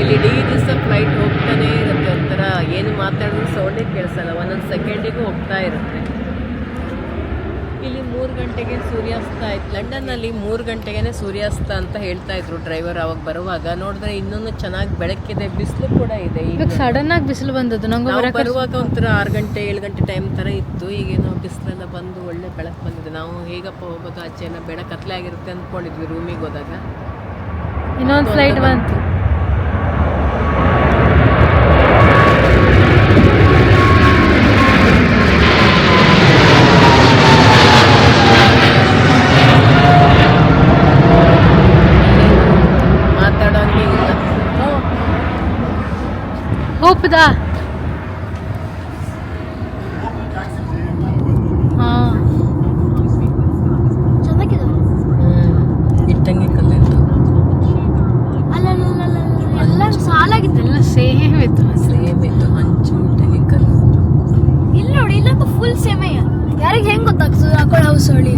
ಇಲ್ಲಿ ಇಡೀ ದಿವಸ ಫ್ಲೈಟ್ ಹೋಗ್ತಾನೆ ಇರುತ್ತೆ ಒಂಥರ, ಏನು ಮಾತಾಡಿದ್ರು ಸೌಂಡೇ ಕೇಳಿಸಲ್ಲ, ಒಂದೊಂದು ಸೆಕೆಂಡಿಗೂ ಹೋಗ್ತಾ ಇರುತ್ತೆ. ಮೂರು ಗಂಟೆಗೆ ಸೂರ್ಯಾಸ್ತ ಆಯ್ತು. ಲಂಡನ್ನಲ್ಲಿ ಮೂರು ಗಂಟೆಗೆ ಸೂರ್ಯಾಸ್ತ ಅಂತ ಹೇಳ್ತಾ ಇದ್ರು ಡ್ರೈವರ್ ಅವಾಗ ಬರುವಾಗ. ನೋಡಿದ್ರೆ ಇನ್ನೊಂದು ಚೆನ್ನಾಗಿ ಬೆಳಕಿದೆ ಬಿಸಿಲು ಕೂಡ ಇದೆ ಈಗ. ಸಡನ್ ಆಗಿ ಬಿಸಿಲು ಬಂದದ್ದು. ನಂಗೆ ಬರುವಾಗ ಒಂಥರ ಆರು ಗಂಟೆ ಏಳು ಗಂಟೆ ಟೈಮ್ ಥರ ಇತ್ತು. ಈಗೇನೋ ಬಿಸಿಲೆಲ್ಲ ಬಂದು ಒಳ್ಳೆ ಬೆಳಕು ಬಂದಿದೆ. ನಾವು ಹೇಗಪ್ಪ ಹೋಗೋದು? ಆಚೆ ಎಲ್ಲ ಬೆಳಕು ಕತ್ಲೆ ಆಗಿರುತ್ತೆ ಅಂದ್ಕೊಂಡಿದ್ವಿ ರೂಮಿಗೆ ಹೋದಾಗ. ಇನ್ನೊಂದು ಫ್ಲೈಟ್ ಬಂತು. ಎಲ್ಲ ಸೇಮ್ ಇತ್ತು. ಸೇಮ್ ಇತ್ತು. ಹಂಚು ಇಟ್ಟಂಗೆ ಕಲ್ಲು ನೋಡಿ ಇಲ್ಲಂತೂ ಫುಲ್ ಸೇಮಯ್ಯ. ಯಾರಿಗೆ ಹೆಂಗ್ ಗೊತ್ತಾಗ್ತದೆ ಹಾಕೊಳ್ಳೋ ಹೌಸ್ ಹೊಳಿ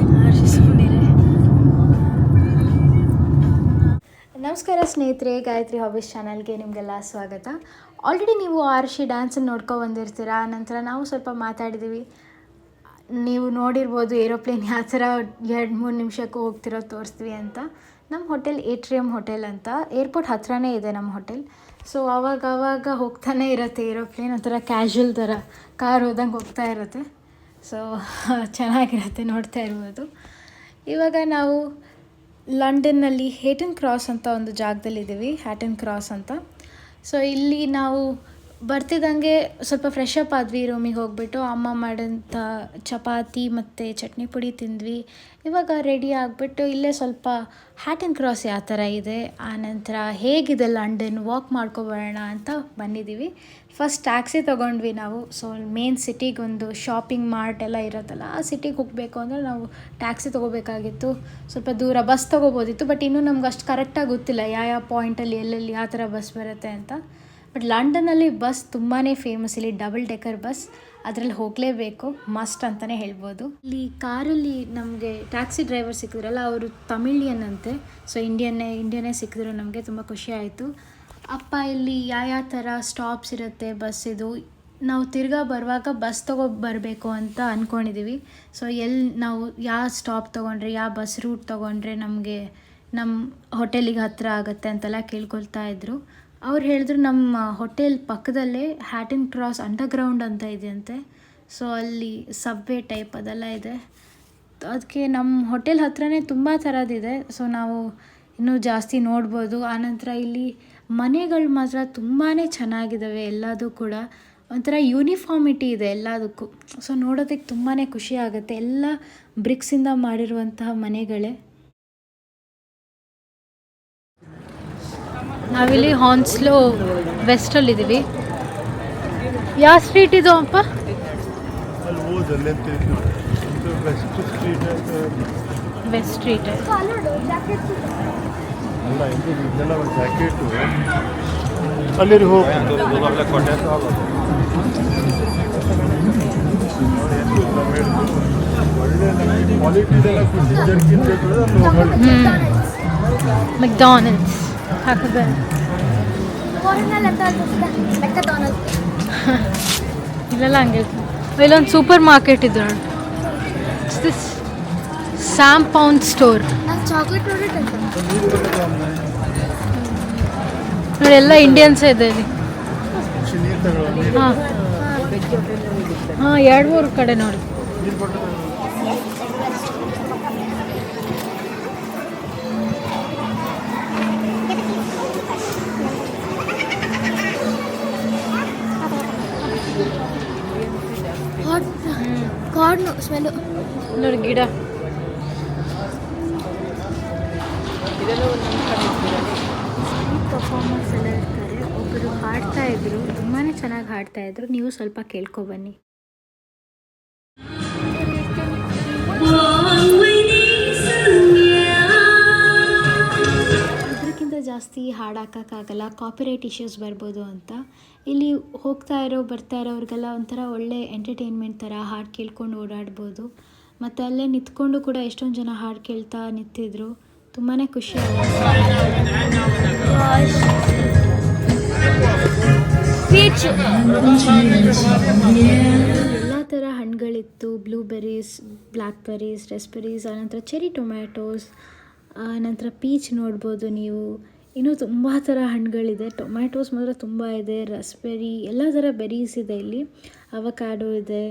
ನಮಸ್ಕಾರ ಸ್ನೇಹಿತರೆ ಗಾಯತ್ರಿ ಹಾಬೀಸ್ ಚಾನಲ್ಗೆ ನಿಮಗೆಲ್ಲ ಸ್ವಾಗತ. ಆಲ್ರೆಡಿ ನೀವು ಆರ್ಷಿ ಡ್ಯಾನ್ಸನ್ನು ನೋಡ್ಕೊ ಬಂದಿರ್ತೀರಾ? ನಂತರ ನಾವು ಸ್ವಲ್ಪ ಮಾತಾಡಿದ್ದೀವಿ ನೀವು ನೋಡಿರ್ಬೋದು ಏರೋಪ್ಲೇನ್ ಯಾವ ಥರ ಎರಡು ಮೂರು ನಿಮಿಷಕ್ಕೂ ಹೋಗ್ತಿರೋ ತೋರಿಸ್ತೀವಿ ಅಂತ. ನಮ್ಮ ಹೋಟೆಲ್ ಏಟ್ರಿಯಮ್ ಹೋಟೆಲ್ ಅಂತ ಏರ್ಪೋರ್ಟ್ ಹತ್ರನೇ ಇದೆ ನಮ್ಮ ಹೋಟೆಲ್. ಸೊ ಅವಾಗ ಆವಾಗ ಹೋಗ್ತಾನೆ ಇರುತ್ತೆ ಏರೋಪ್ಲೇನ್ ಒಂಥರ ಕ್ಯಾಶುವಲ್ ಥರ. ಕಾರ್ ಹೋದಂಗೆ ಹೋಗ್ತಾ ಇರುತ್ತೆ. ಸೊ ಚೆನ್ನಾಗಿರುತ್ತೆ ನೋಡ್ತಾ ಇರ್ಬೋದು. ಇವಾಗ ನಾವು ಲಂಡನ್ನಲ್ಲಿ ಹೇಟನ್ ಕ್ರಾಸ್ ಅಂತ ಒಂದು ಜಾಗದಲ್ಲಿದ್ದೀವಿ ಹ್ಯಾಟನ್ ಕ್ರಾಸ್ ಅಂತ. ಸೊ ಇಲ್ಲಿ ನಾವು ಬರ್ತಿದ್ದಂಗೆ ಸ್ವಲ್ಪ ಫ್ರೆಶ್ ಅಪ್ ಆದ್ವಿ ರೂಮಿಗೆ ಹೋಗ್ಬಿಟ್ಟು. ಅಮ್ಮ ಮಾಡಿದಂಥ ಚಪಾತಿ ಮತ್ತು ಚಟ್ನಿ ಪುಡಿ ತಿಂದ್ವಿ. ಇವಾಗ ರೆಡಿ ಆಗಿಬಿಟ್ಟು ಇಲ್ಲೇ ಸ್ವಲ್ಪ ಹ್ಯಾಟನ್ ಕ್ರಾಸ್ ಯಾವ ಥರ ಇದೆ ಆನಂತರ ಹೇಗಿದೆ ಲಂಡನ್ ವಾಕ್ ಮಾಡ್ಕೊಬರೋಣ ಅಂತ ಬಂದಿದ್ದೀವಿ ಫಸ್ಟ್ ಟ್ಯಾಕ್ಸಿ ತೊಗೊಂಡ್ವಿ ನಾವು. ಸೊ ಮೇನ್ ಸಿಟಿಗೆ ಒಂದು ಶಾಪಿಂಗ್ ಮಾರ್ಟ್ ಎಲ್ಲ ಇರುತ್ತಲ್ಲ, ಆ ಸಿಟಿಗೆ ಹೋಗಬೇಕು ಅಂದರೆ ನಾವು ಟ್ಯಾಕ್ಸಿ ತೊಗೋಬೇಕಾಗಿತ್ತು. ಸ್ವಲ್ಪ ದೂರ ಬಸ್ ತೊಗೋಬೋದಿತ್ತು ಬಟ್ ಇನ್ನೂ ನಮ್ಗೆ ಅಷ್ಟು ಕರೆಕ್ಟಾಗಿ ಗೊತ್ತಿಲ್ಲ, ಯಾವ ಯಾವ ಪಾಯಿಂಟಲ್ಲಿ ಎಲ್ಲೆಲ್ಲಿ ಯಾವ ಥರ ಬಸ್ ಬರುತ್ತೆ ಅಂತ. ಬಟ್ ಲಂಡನಲ್ಲಿ ಬಸ್ ತುಂಬಾ ಫೇಮಸ್ ಇಲ್ಲಿ ಡಬಲ್ ಡೆಕರ್ ಬಸ್, ಅದರಲ್ಲಿ ಹೋಗಲೇಬೇಕು ಮಸ್ಟ್ ಅಂತಲೇ ಹೇಳ್ಬೋದು. ಇಲ್ಲಿ ಕಾರಲ್ಲಿ ನಮಗೆ ಟ್ಯಾಕ್ಸಿ ಡ್ರೈವರ್ ಸಿಕ್ಕಿದ್ರಲ್ಲ, ಅವರು ತಮಿಳಿಯನ್ ಅಂತೆ. ಸೊ ಇಂಡಿಯನ್ನೇ ಇಂಡಿಯನ್ನೇ ಸಿಕ್ಕಿದ್ರು, ನಮಗೆ ತುಂಬ ಖುಷಿ ಆಯಿತು. ಅಪ್ಪ, ಇಲ್ಲಿ ಯಾವ ಯಾವ ಥರ ಸ್ಟಾಪ್ಸ್ ಇರುತ್ತೆ ಬಸ್ ಇದು? ನಾವು ತಿರ್ಗಾ ಬರುವಾಗ ಬಸ್ ತೊಗೊ ಬರಬೇಕು ಅಂತ ಅಂದ್ಕೊಂಡಿದ್ದೀವಿ ಸೊ ಎಲ್ಲಿ ನಾವು ಯಾವ ಸ್ಟಾಪ್ ತೊಗೊಂಡ್ರೆ, ಯಾವ ಬಸ್ ರೂಟ್ ತೊಗೊಂಡ್ರೆ ನಮಗೆ ನಮ್ಮ ಹೋಟೆಲಿಗೆ ಹತ್ತಿರ ಆಗುತ್ತೆ ಅಂತೆಲ್ಲ ಕೇಳ್ಕೊಳ್ತಾ ಇದ್ರು. ಅವ್ರು ಹೇಳಿದ್ರು ನಮ್ಮ ಹೋಟೆಲ್ ಪಕ್ಕದಲ್ಲೇ ಹ್ಯಾಟಿನ್ ಕ್ರಾಸ್ ಅಂಡರ್ಗ್ರೌಂಡ್ ಅಂತ ಇದೆಯಂತೆ. ಸೊ ಅಲ್ಲಿ ಸಬ್ವೇ ಟೈಪ್ ಅದೆಲ್ಲ ಇದೆ. ಅದಕ್ಕೆ ನಮ್ಮ ಹೋಟೆಲ್ ಹತ್ರನೇ ತುಂಬ ಥರದಿದೆ ಸೊ ನಾವು ಇನ್ನೂ ಜಾಸ್ತಿ ನೋಡ್ಬೋದು. ಆನಂತರ ಇಲ್ಲಿ ಮನೆಗಳು ಮಾತ್ರ ತುಂಬಾ ಚೆನ್ನಾಗಿದ್ದಾವೆ ಎಲ್ಲದೂ ಕೂಡ. ಒಂಥರ ಯೂನಿಫಾರ್ಮಿಟಿ ಇದೆ ಎಲ್ಲದಕ್ಕೂ. ಸೊ ನೋಡೋದಕ್ಕೆ ತುಂಬಾ ಖುಷಿ ಆಗುತ್ತೆ. ಎಲ್ಲ ಬ್ರಿಕ್ಸಿಂದ ಮಾಡಿರುವಂತಹ ಮನೆಗಳೇ. ನಾವಿಲ್ಲಿ ಹಾನ್ಸ್ಲೋ ವೆಸ್ಟಲ್ಲಿದ್ದೀವಿ ಯಾವ ಸ್ಟ್ರೀಟ್ ಇದು ಅಪ್ಪ ಅಲ್ಲಿ ಹೋದಲ್ಲೇ ಅಂತ ಇದು ವೆಸ್ಟ್ ಸ್ಟ್ರೀಟ್ ವೆಸ್ಟ್ ಸ್ಟ್ರೀಟ್ ಅಲ್ಲ ಇದು ಇದೆಲ್ಲ ಒಂದು ಜಾಕೆಟು ಅಲ್ಲಿ ಹೋಗಿ ಒಳ್ಳೆ ನಮಗೆ ಕ್ವಾಲಿಟಿ ಇದೆಲ್ಲ ಡಿಸೈನ್ಗಿಂತ ಅಲ್ಲಿ ಹೋಗೋಣ ಹ್ಞೂ ಮೆಕ್ಡಾನಲ್ಡ್ಸ್ ಹಾಕಿದೆ? ಇಲ್ಲೆಲ್ಲ ಹಂಗೆ ಇಲ್ಲೊಂದು ಸೂಪರ್ ಮಾರ್ಕೆಟ್ ಇದೆ ನೋಡಿ. This same pound store chocolate ನೋಡಿ ಎಲ್ಲ ಇಂಡಿಯನ್ಸ್ ಇದೆ ಇಲ್ಲಿ. ಹಾಂ. ಹಾಂ ಎರಡು ಮೂರು ಕಡೆ ನೋಡಿ. ನೀರು ಸ್ಮೆಲ್ ಸ್ಮೆಲ್ಲು. ನೋಡಿ ಗಿಡ. ಪರ್ಫಾರ್ಮೆನ್ಸ್ ಎಲ್ಲ ಇರ್ತಾರೆ ಒಬ್ಬರು ಹಾಡ್ತಾ ಇದ್ರು ತುಂಬಾ ಚೆನ್ನಾಗಿ ಹಾಡ್ತಾ ಇದ್ರು. ನೀವು ಸ್ವಲ್ಪ ಕೇಳ್ಕೊಬನ್ನಿ ಇದಕ್ಕಿಂತ ಜಾಸ್ತಿ ಹಾಡು ಹಾಕೋಕ್ಕಾಗಲ್ಲ. ಕಾಪಿರೈಟ್ ಇಶ್ಯೂಸ್ ಬರ್ಬೋದು ಅಂತ. ಇಲ್ಲಿ ಹೋಗ್ತಾ ಇರೋ, ಬರ್ತಾ ಇರೋರಿಗೆಲ್ಲ ಒಂಥರ ಒಳ್ಳೆ ಎಂಟರ್ಟೈನ್ಮೆಂಟ್ ಥರ ಹಾಡು ಕೇಳ್ಕೊಂಡು ಓಡಾಡ್ಬೋದು. ಮತ್ತು ಅಲ್ಲೇ ನಿಂತ್ಕೊಂಡು ಕೂಡ ಎಷ್ಟೊಂದು ಜನ ಹಾಡು ಕೇಳ್ತಾ ನಿಂತಿದ್ರು. ತುಂಬಾ ಖುಷಿ ಎಲ್ಲ ಥರ ಹಣ್ಣುಗಳಿತ್ತು. ಬ್ಲೂಬೆರೀಸ್ ಬ್ಲ್ಯಾಕ್ಬೆರೀಸ್ ರೆಸ್ಬೆರೀಸ್ ಆನಂತರ ಚೆರಿ ಟೊಮ್ಯಾಟೋಸ್ ಆನಂತರ ಪೀಚ್ ನೋಡ್ಬೋದು ನೀವು. ಇನ್ನೂ ತುಂಬ ಥರ ಹಣ್ಣುಗಳಿದೆ. ಟೊಮ್ಯಾಟೋಸ್ ಮಾತ್ರ ತುಂಬ ಇದೆ. ರಸ್ಬೆರಿ, ಎಲ್ಲ ಥರ ಬೆರೀಸ್ ಇದೆ ಇಲ್ಲಿ. ಅವಕಾಡೋ ಇದೆ.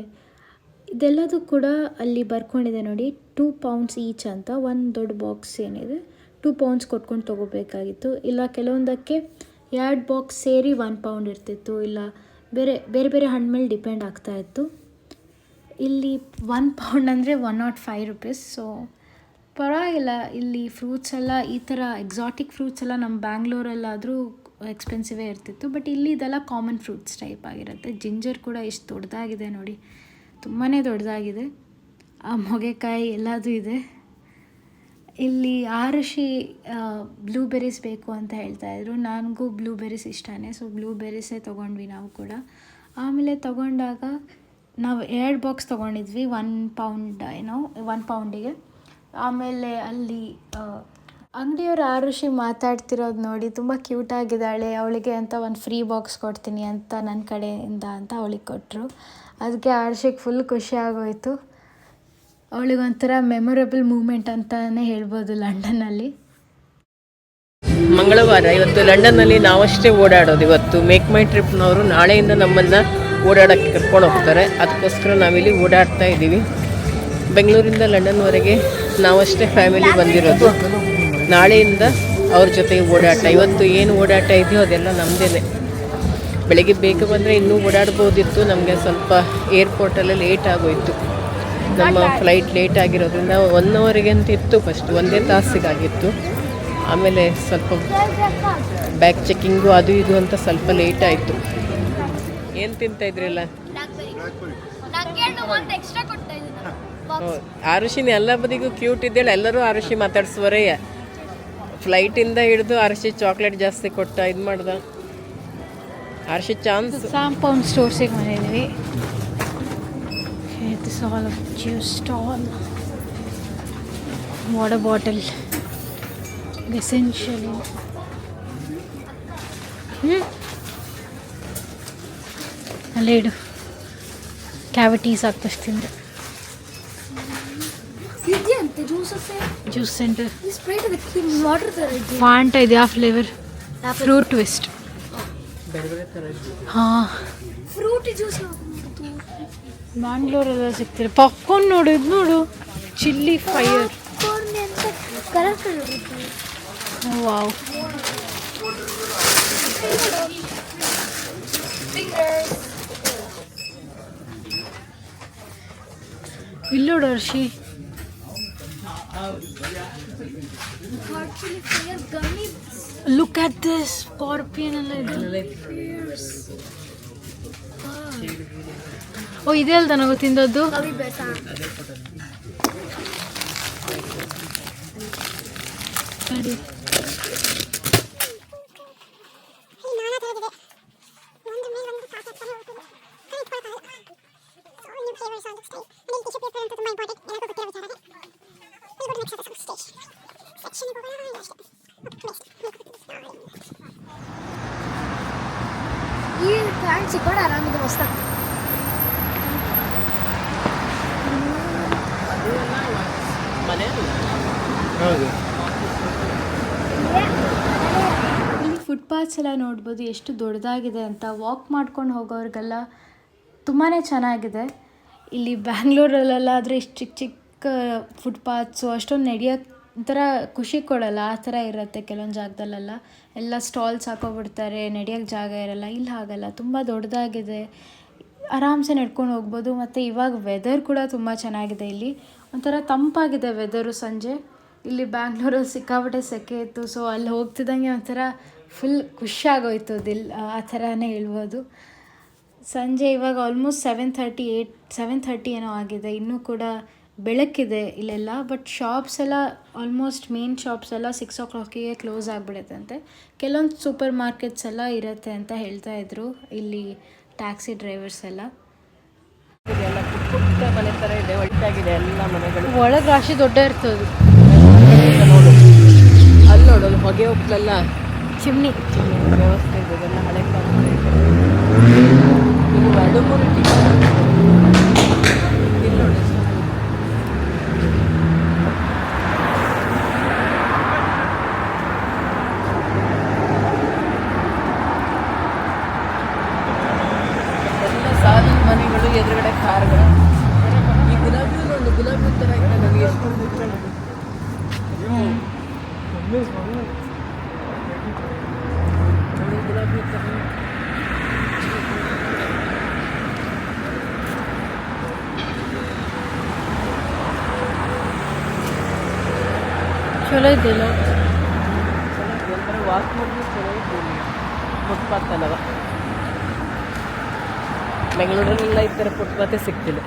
ಇದೆಲ್ಲದೂ ಕೂಡ ಅಲ್ಲಿ ಬರ್ಕೊಂಡಿದೆ ನೋಡಿ. ಟೂ ಪೌಂಡ್ಸ್ ಈಚ್ ಅಂತ. ಒಂದು ದೊಡ್ಡ ಬಾಕ್ಸ್ ಏನಿದೆ. ಟೂ ಪೌಂಡ್ಸ್ ಕೊಟ್ಕೊಂಡು ತೊಗೋಬೇಕಾಗಿತ್ತು. ಇಲ್ಲ ಕೆಲವೊಂದಕ್ಕೆ ಎರಡು ಬಾಕ್ಸ್ ಸೇರಿ ಒನ್ ಪೌಂಡ್ ಇರ್ತಿತ್ತು. ಇಲ್ಲ ಬೇರೆ ಬೇರೆ ಬೇರೆ ಹಣ್ಣು ಮೇಲೆ ಡಿಪೆಂಡ್ ಆಗ್ತಾ ಇತ್ತು. ಇಲ್ಲಿ ಒನ್ ಪೌಂಡ್ ಅಂದರೆ one nought five rupees so ಪರವಾಗಿಲ್ಲ ಇಲ್ಲಿ ಫ್ರೂಟ್ಸ್ ಎಲ್ಲ, ಈ ಥರ ಎಕ್ಸಾಟಿಕ್ ಫ್ರೂಟ್ಸ್ ಎಲ್ಲ ನಮ್ಮ ಬ್ಯಾಂಗ್ಳೂರಲ್ಲಾದರೂ ಎಕ್ಸ್ಪೆನ್ಸಿವೇ ಇರ್ತಿತ್ತು. ಬಟ್ ಇಲ್ಲಿ ಇದೆಲ್ಲ ಕಾಮನ್ ಫ್ರೂಟ್ಸ್ ಟೈಪ್ ಆಗಿರುತ್ತೆ. ಜಿಂಜರ್ ಕೂಡ ಎಷ್ಟು ದೊಡ್ಡದಾಗಿದೆ ನೋಡಿ. ತುಂಬಾ ದೊಡ್ಡದಾಗಿದೆ ಆ ಮೊಗೆಕಾಯಿ ಎಲ್ಲದೂ ಇದೆ. ಇಲ್ಲಿ ಆರುಷಿ ಬ್ಲೂಬೆರೀಸ್ ಬೇಕು ಅಂತ ಹೇಳ್ತಾಯಿದ್ರು ನನಗೂ ಬ್ಲೂಬೆರೀಸ್ ಇಷ್ಟನೇ. ಸೊ ಬ್ಲೂಬೆರೀಸೇ ತೊಗೊಂಡ್ವಿ ನಾವು ಕೂಡ. ಆಮೇಲೆ ತೊಗೊಂಡಾಗ ನಾವು ಎರಡು ಬಾಕ್ಸ್ ತೊಗೊಂಡಿದ್ವಿ. ಒನ್ ಪೌಂಡ್ ಏನೋ ಒನ್ ಪೌಂಡಿಗೆ ಆಮೇಲೆ ಅಲ್ಲಿ ಅಂಗಡಿಯವ್ರು ಆರುಷಿ ಮಾತಾಡ್ತಿರೋದು ನೋಡಿ ತುಂಬ ಕ್ಯೂಟ್ ಆಗಿದ್ದಾಳೆ. ಅವಳಿಗೆ ಅಂತ ಒಂದು ಫ್ರೀ ಬಾಕ್ಸ್ ಕೊಡ್ತೀನಿ ಅಂತ ನನ್ನ ಕಡೆಯಿಂದ ಅಂತ ಅವಳಿಗೆ ಕೊಟ್ಟರು ಅದಕ್ಕೆ ಆರುಷಿಗೆ ಫುಲ್ ಖುಷಿ ಆಗೋಯಿತು. ಅವಳಿಗೊಂಥರ ಮೆಮೊರೇಬಲ್ ಮೂಮೆಂಟ್ ಅಂತಲೇ ಹೇಳ್ಬೋದು ಲಂಡನ್ನಲ್ಲಿ. ಮಂಗಳವಾರ. ಇವತ್ತು ಲಂಡನ್ನಲ್ಲಿ ನಾವಷ್ಟೇ ಓಡಾಡೋದು. ಇವತ್ತು ಮೇಕ್ ಮೈ ಟ್ರಿಪ್ನವರು ನಾಳೆಯಿಂದ ನಮ್ಮನ್ನು ಓಡಾಡೋಕ್ಕೆ ಕರ್ಕೊಂಡು ಹೋಗ್ತಾರೆ. ಅದಕ್ಕೋಸ್ಕರ ನಾವಿಲ್ಲಿ ಓಡಾಡ್ತಾ ಇದ್ದೀವಿ. ಬೆಂಗಳೂರಿಂದ ಲಂಡನ್ವರೆಗೆ ನಾವಷ್ಟೇ ಫ್ಯಾಮಿಲಿ ಬಂದಿರೋದು. ನಾಳೆಯಿಂದ ಅವ್ರ ಜೊತೆಗೆ ಓಡಾಟ. ಇವತ್ತು ಏನು ಓಡಾಟ ಇದೆಯೋ ಅದೆಲ್ಲ ನಮ್ಮದೇ ಬೆಳಗ್ಗೆ ಬೇಗ ಬಂದರೆ ಇನ್ನೂ ಓಡಾಡ್ಬೋದಿತ್ತು. ನಮಗೆ ಸ್ವಲ್ಪ ಏರ್ಪೋರ್ಟಲ್ಲಿ ಲೇಟ್ ಆಗೋಯಿತು. ನಮ್ಮ ಫ್ಲೈಟ್ ಲೇಟ್ ಆಗಿರೋದ್ರಿಂದ ಒನ್ ಅವರಿಗೆ ಅಂತ ಇತ್ತು ಫಸ್ಟ್ ಒಂದೇ ತಾಸಿಗಾಗಿತ್ತು. ಆಮೇಲೆ ಸ್ವಲ್ಪ ಬ್ಯಾಗ್ ಚೆಕ್ಕಿಂಗು ಅದು ಇದು ಅಂತ ಸ್ವಲ್ಪ ಲೇಟ್ ಆಯಿತು. ಏನು ತಿಂತ ಇದ್ರಲ್ಲ ಆರುಷಿನ ಎಲ್ಲ ಬದಿಗೂ ಕ್ಯೂಟ್ ಇದ್ದೇಳು. ಎಲ್ಲರೂ ಆರುಷಿ ಮಾತಾಡ್ಸುವರೇ. ಫ್ಲೈಟಿಂದ ಹಿಡಿದು ಆರುಷಿ ಚಾಕ್ಲೇಟ್ ಜಾಸ್ತಿ ಕೊಟ್ಟ ಇದು ಮಾಡ್ದ. ಆರುಷಿ ಚಾನ್ಸ್ ಕಾಂಪೌಂಡ್ ಪೌಂಡ್ ಸ್ಟೋರ್ಸಿಗೆ ಬಂದಿದ್ವಿ this all juice stall water bottle essentially ಹ್ಞೂ ಅಲ್ಲೇ ಇಡು. ಕ್ಯಾವಿಟೀಸ್ ಆಗ್ತಷ್ಟು ತಿಂದೆ ಇದೆಯಂತೆ ಜ್ಯೂಸಸ್ಸೇ ಜ್ಯೂಸ್ ಸೆಂಟರ್ ಈ ಸ್ಪ್ರೈಟ್ ಅದಕ್ಕೆ ವಾಟರ್ ಥರ ಇದೆ ಫಾಂಟ ಇದೆ ಆ ಫ್ಲೇವರ್ ಫ್ರೂಟ್ ಟ್ವಿಸ್ಟ್ ಬೇರೆ ಬೇರೆ ಥರ ಹಾಂ ಫ್ರೂಟಿ ಜ್ಯೂಸ್ ಬ್ಯಾಂಗ್ಳೂರೆಲ್ಲ ಸಿಗ್ತಾರೆ ಪಾಪ್ಕಾರ್ನ್ ನೋಡು ಇದು ನೋಡು ಚಿಲ್ಲಿ ಫೈರ್ ಕಾರ್ನ್ ಅಂತ ಕಲರ್ ಕಲರ್ ಇರುತ್ತೆ wow ಇಲ್ಲೋಡು Harshi look at this scorpion ಎಲ್ಲ ಓ ಇದೆ ಅಲ್ದ ನಾವು ತಿಂದದ್ದು? ಸರಿ. ಹೌದು ಇಲ್ಲಿ ಫುಟ್ಪಾತ್ಸ್ ಎಲ್ಲ ನೋಡ್ಬೋದು ಎಷ್ಟು ದೊಡ್ಡದಾಗಿದೆ ಅಂತ. ವಾಕ್ ಮಾಡ್ಕೊಂಡು ಹೋಗೋರಿಗೆಲ್ಲ ತುಂಬಾ ಚೆನ್ನಾಗಿದೆ. ಇಲ್ಲಿ ಬ್ಯಾಂಗ್ಳೂರಲ್ಲೆಲ್ಲ ಆದರೆ ಇಷ್ಟು ಚಿಕ್ಕ ಚಿಕ್ಕ ಫುಟ್ಪಾತ್ಸು ಅಷ್ಟೊಂದು ನಡೆಯೋ ಒಂಥರ ಖುಷಿ ಕೊಡಲ್ಲ. ಆ ಥರ ಇರುತ್ತೆ ಕೆಲವೊಂದು ಜಾಗದಲ್ಲೆಲ್ಲ. ಎಲ್ಲ ಸ್ಟಾಲ್ಸ್ ಹಾಕೋಬಿಡ್ತಾರೆ ನಡೆಯೋಕ್ಕೆ ಜಾಗ ಇರಲ್ಲ. ಇಲ್ಲಿ ಹಾಗಲ್ಲ. ತುಂಬ ದೊಡ್ಡದಾಗಿದೆ. ಆರಾಮ್ಸೆ ನಡ್ಕೊಂಡು ಹೋಗ್ಬೋದು. ಮತ್ತು ಇವಾಗ ವೆದರ್ ಕೂಡ ತುಂಬ ಚೆನ್ನಾಗಿದೆ ಇಲ್ಲಿ. ಒಂಥರ ತಂಪಾಗಿದೆ ವೆದರು ಸಂಜೆ. ಇಲ್ಲಿ ಬ್ಯಾಂಗ್ಳೂರಲ್ಲಿ ಸಿಕ್ಕಾಪಟ್ಟೆ ಸೆಕೆ ಇತ್ತು ಸೊ ಅಲ್ಲಿ ಹೋಗ್ತಿದ್ದಂಗೆ ಒಂಥರ ಫುಲ್ ಖುಷಿಯಾಗೋಯ್ತು ದಿಲ್ ಆ ಥರನೇ ಹೇಳ್ಬೋದು. ಸಂಜೆ ಇವಾಗ almost seven thirty eight seven thirty ಏನೋ ಆಗಿದೆ. ಇನ್ನೂ ಕೂಡ ಬೆಳಕಿದೆ ಇಲ್ಲೆಲ್ಲ ಬಟ್ ಶಾಪ್ಸ್ ಎಲ್ಲ ಆಲ್ಮೋಸ್ಟ್ ಮೇನ್ ಶಾಪ್ಸ್ ಎಲ್ಲ ಸಿಕ್ಸ್ ಓ ಕ್ಲಾಕಿಗೆ ಕ್ಲೋಸ್ ಆಗಿಬಿಡುತ್ತಂತೆ. ಕೆಲವೊಂದು ಸೂಪರ್ ಮಾರ್ಕೆಟ್ಸ್ ಎಲ್ಲ ಇರುತ್ತೆ ಅಂತ ಹೇಳ್ತಾ ಇದ್ರು ಇಲ್ಲಿ ಟ್ಯಾಕ್ಸಿ ಡ್ರೈವರ್ಸ್ ಎಲ್ಲ. ಮನೆ ಥರ ಇದೆ ಎಲ್ಲ ಮನೆಗಳು. ಒಳಗೆ ರಾಶಿ ದೊಡ್ಡ ಇರ್ತದೆ. ಅಲ್ಲಿ ಹೊಗೆ ಹೋಗ್ತಲ್ಲ ಚಿಮ್ನಿ ವ್ಯವಸ್ಥೆ ಇದೆ, ಇದೆಲ್ಲ ಹಳೆ ಕಾಲದ ಎರಡು, ಮೂರು ಎದುರುಗಡೆ ಕಾರ್ಗಳು. ಈ ಗುಲಾಬಿ ಒಂದು ಗುಲಾಬಿ ಥರ ನನಗೆ ಎಷ್ಟು ನೋಡಿ ಗುಲಾಬಿ ಥರ ಚಲೋ ಇದೆಯಲ್ಲ ಚೆನ್ನಾಗಿದೆ ಒಂಥರ ವಾಕ್ ಮಾಡಿದ್ರೆ ಚಲೋ ಐತೆ ಇಲ್ಲಿ ಫುಟ್ಪಾತ್ ಅಲ್ಲವ ಬೆಂಗಳೂರಲ್ಲೆಲ್ಲ ಈ ಥರ ಫುಟ್ಪಾತೇ ಸಿಗ್ತಿಲ್ಲ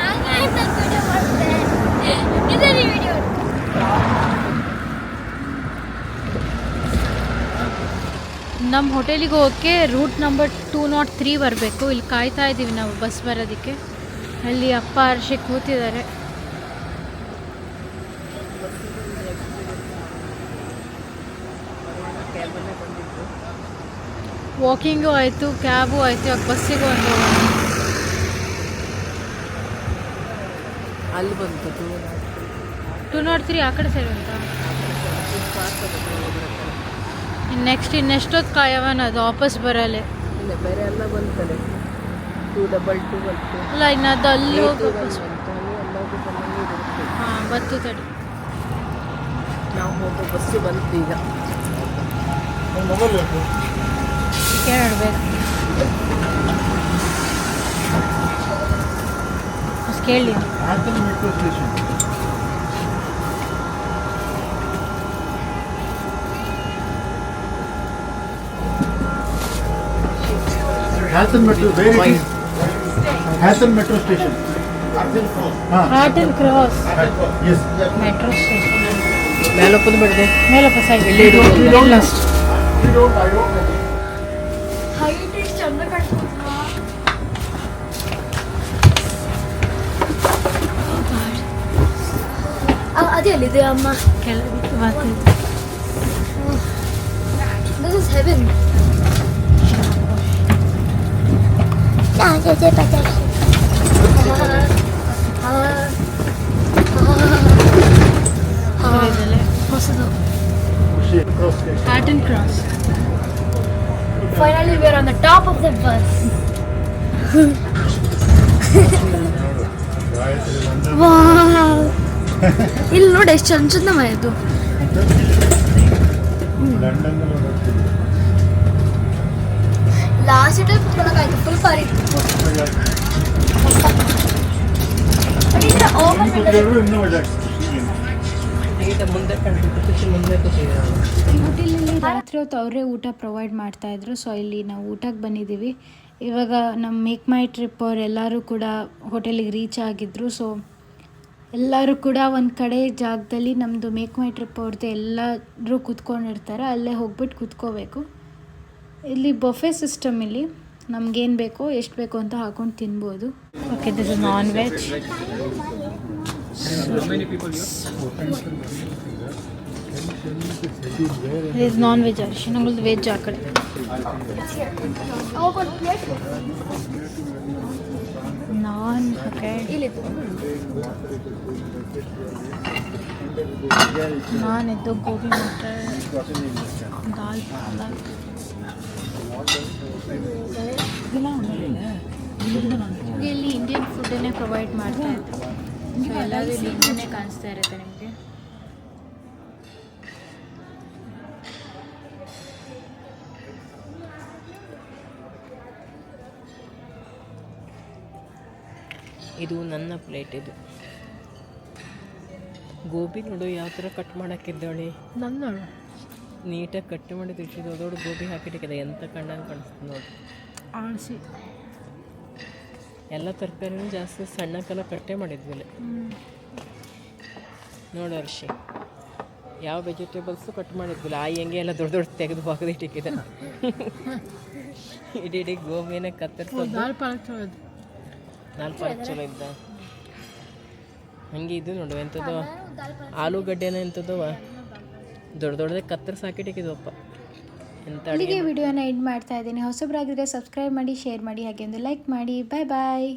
ಹಂಗಾಯ್ತು ವಿಡಿಯೋ ಮಾಡಿದೆ ಇದೇ ವಿಡಿಯೋ ನಮ್ಮ ಹೋಟೆಲಿಗೆ ಹೋಗೋಕ್ಕೆ route number two nought three ಬರಬೇಕು. ಇಲ್ಲಿ ಕಾಯ್ತಾ ಇದ್ದೀವಿ ನಾವು ಬಸ್ ಬರೋದಕ್ಕೆ. ಅಲ್ಲಿ ಅಪ್ಪ ಹರ್ಷಿ ಕೂತಿದ್ದಾರೆ. ವಾಕಿಂಗು ಆಯಿತು ಕ್ಯಾಬು ಆಯಿತು ಇವಾಗ ಬಸ್ಸಿಗೂ ಒಂದು ಅಲ್ಲಿ ಬಂತು. ಟೂ ನಾಟ್ ತ್ರೀ ಆ ಕಡೆ ಸೈಡ್ ಅಂತ ಇನ್ನು ನೆಕ್ಸ್ಟ್ ಇನ್ನೆಷ್ಟೊತ್ತು ಕಾಯವನ ಅದು? ವಾಪಸ್ ಬರಲ್ಲ? ಇಲ್ಲ ಬೇರೆ ಎಲ್ಲ ಬಂತದೆ ಟೂ ಡಬಲ್ ಟೂ ಬಂತು. ಅಲ್ಲ ಇನ್ನು ಅದು ಅಲ್ಲಿ ಹೋಗಿ ವಾಪಸ್ ಹಾಂ ಬತ್ತು ತಡಿ. ನಾವು ಹೋಗೋ ಬಸ್ಸು ಬಂತು ಈಗ. ಕೇಳಬೇಕು ಕೇಳಿ. Hassan metro station Hassan metro ಬೇರೆ ಹ್ಯಾಸನ್ ಮೆಟ್ರೋ ಸ್ಟೇಷನ್ ಹಾಂ heart and cross S metro station ಮೇಲಪ್ಪದ ಬಿಡದೆ ಮೇಲಪ್ಪ ಸೈಡ್ ಇಲ್ಲಿ ಇಡುವುದಿಲ್ಲ. ಲಾಸ್ಟ್ ಹೈಟ್ ಎಷ್ಟು ಚಂದ ಕಾಣಿಸ್ತಿಲ್ಲ ಅದೇ ಅಲ್ಲಿದೆ ಅಮ್ಮ ಕೆಳಗೆ ಬರ್ತಿದ್ದೆ ದಿಸ್ ಇಸ್ ಹೆವೆನ್ ಇದೆಲ್ಲ ಹೊಸದು cross station heart and cross finally we're on the top of the bus ಇಲ್ಲಿ ನೋಡಿ ಎಷ್ಟು ಚಂದ ಚಂದ ಮನೆದು ಲಂಡನ್ ಲಾಸ್ಟ್ ಟೈಮ್ ಕುತ್ಕೊಳ್ಳೋಕಾಯ್ತು ಫುಲ್ ಪಾರಿ ಇನ್ನೂ ಮಜಾ ಆಗ್ತದೆ ಕೂತಿದ್ದಾರೆ ಈ ಹೋಟೆಲಲ್ಲಿ ರಾತ್ರಿ ಹೊತ್ತು ಅವರೇ ಊಟ ಪ್ರೊವೈಡ್ ಮಾಡ್ತಾ ಇದ್ರು ಸೊ ಇಲ್ಲಿ ನಾವು ಊಟಕ್ಕೆ ಬಂದಿದ್ದೀವಿ ಇವಾಗ ನಮ್ಮ ಮೇಕ್ ಮೈ ಟ್ರಿಪ್ ಅವ್ರು ಎಲ್ಲರೂ ಕೂಡ ಹೋಟೆಲಿಗೆ ರೀಚ್ ಆಗಿದ್ರು ಸೊ ಎಲ್ಲರೂ ಕೂಡ ಒಂದು ಕಡೆ ಜಾಗದಲ್ಲಿ ನಮ್ಮದು ಮೇಕ್ ಮೈ ಟ್ರಿಪ್ ಅವ್ರದ್ದು ಎಲ್ಲರೂ ಕೂತ್ಕೊಂಡಿರ್ತಾರೆ ಅಲ್ಲೇ ಹೋಗ್ಬಿಟ್ಟು ಕೂತ್ಕೋಬೇಕು ಇಲ್ಲಿ ಬೊಫೆ ಸಿಸ್ಟಮ್ ಇಲ್ಲಿ ನಮ್ಗೇನು ಬೇಕೋ, ಎಷ್ಟು ಬೇಕೋ ಅಂತ ಹಾಕೊಂಡು ತಿನ್ಬೋದು. Okay this is non veg is non veg Arshi ನಮ್ಮದು ವೆಜ್ ಆ ಕಡೆ. ನಾನ್ ನಾನ್ ಇದ್ದು ಗೋಬಿ ಮಟರ್ ದಾಲ್ ಪಾಲಕ್ ಇಲ್ಲಿ ಇಂಡಿಯನ್ ಫುಡ್ಡನ್ನೇ ಪ್ರೊವೈಡ್ ಮಾಡ್ತಾ ಇದ್ರು. ಸೊ ಎಲ್ಲದೂ ಇಲ್ಲಿ ಇಂಡಿಯನ್ನೇ ಕಾಣಿಸ್ತಾ ಇರುತ್ತೆ ನಿಮಗೆ. ಇದು ನನ್ನ ಪ್ಲೇಟ್ ಇದು. ಗೋಬಿ ನೋಡು ಯಾವ ಥರ ಕಟ್ ಮಾಡೋಕ್ಕಿದ್ದಾಳೆ ನನ್ನ ನೀಟಾಗಿ ಕಟ್ ಮಾಡಿ ಇಷ್ಟು ದೊಡ್ಡ ದೊಡ್ಡ ಗೋಬಿ ಹಾಕಿಟ್ಟಿದೆ ಎಂತ ಕಂಡಂಗೆ ಕಾಣಿಸ್ತದೆ ನೋಡಿ. ಆಳ್ಸಿ. ಎಲ್ಲ ತರಕಾರಿನೂ ಜಾಸ್ತಿ ಸಣ್ಣ ಕಲ ಕಟ್ಟೆ ಮಾಡಿದ್ವಿಲ್ಲ ನೋಡು ಅರ್ಷಿ ಯಾವ ವೆಜಿಟೇಬಲ್ಸು ಕಟ್ ಮಾಡಿದ್ವಿಲ್ಲ ಆ ಹೆಂಗೆ ಎಲ್ಲ ದೊಡ್ಡ ದೊಡ್ಡ ತೆಗೆದು ಬಾಗದಿಟ್ಟಿಕ್ಕಿದೆ ಇಡೀ ಇಡೀ ಗೋಬಿನ ಕತ್ತರಿಸೋದು. ದಾಲ್ ಪಾಲಕ್ ಚಲೋ ನಾಲ್ಕು ಚಲೋ ಇದ್ದ. ಹಂಗೆ ಇದು ನೋಡು ಎಂಥದ್ದು ಆಲೂಗಡ್ಡೆನ ಎಂಥದ್ದವ ದೊಡ್ಡ ದೊಡ್ಡದೇ ಕತ್ತರಿಸಿ ಹಾಕಿಟ್ಟಿಕ್ಕಿದ್ವಪ್ಪ ಎಂತ ಇಲ್ಲಿಗೆ ವಿಡಿಯೋನ ಎಂಡ್ ಮಾಡ್ತಾ ಇದ್ದೀನಿ. ಹೊಸಬ್ರಾಗಿದ್ರೆ ಸಬ್ಸ್ಕ್ರೈಬ್ ಮಾಡಿ ಶೇರ್ ಮಾಡಿ ಹಾಗೆ ಒಂದು ಲೈಕ್ ಮಾಡಿ. ಬಾಯ್ ಬಾಯ್